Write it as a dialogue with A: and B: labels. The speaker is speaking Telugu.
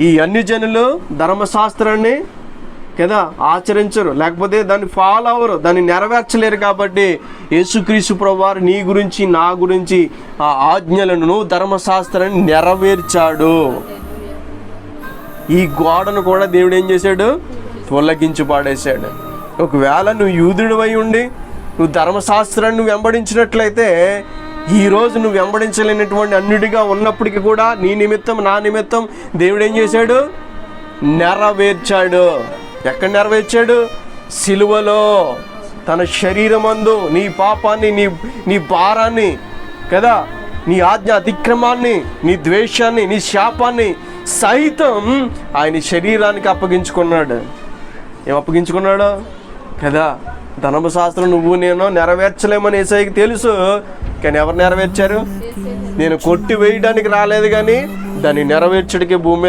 A: ఈ అన్ని జనులు ధర్మశాస్త్రాన్ని కదా ఆచరించరు. లేకపోతే దాన్ని ఫాలో అవ్వరు. దాన్ని నెరవేర్చలేరు కాబట్టి యేసుక్రీస్తు ప్రభువారు నీ గురించి నా గురించి ఆ ఆజ్ఞలను ధర్మశాస్త్రాన్ని నెరవేర్చాడు. ఈ గోడను కూడా దేవుడు ఏం చేశాడు? తొలగించి పాడేశాడు. ఒకవేళ నువ్వు యూదుడు అయి ఉండి నువ్వు ధర్మశాస్త్రాన్ని నువ్వు వెంబడించినట్లయితే ఈ రోజు నువ్వు వెంబడించలేనటువంటి అన్నిటిగా ఉన్నప్పటికీ కూడా నీ నిమిత్తం నా నిమిత్తం దేవుడు ఏం చేశాడు? నెరవేర్చాడు. ఎక్కడ నెరవేర్చాడు? సిలువలో. తన శరీరమందు నీ పాపాన్ని నీ నీ భారాన్ని కదా? నీ ఆజ్ఞ అతిక్రమాన్ని నీ ద్వేషాన్ని నీ శాపాన్ని సైతం ఆయన శరీరానికి అప్పగించుకున్నాడు. ఏం అప్పగించుకున్నాడు? కదా? ధర్మశాస్త్రం నువ్వు నేను నెరవేర్చలేమని ఏసైకి తెలుసు. కానీ ఎవరు నెరవేర్చారు? నేను కొట్టి వేయడానికి రాలేదు కానీ దాన్ని నెరవేర్చడికి భూమి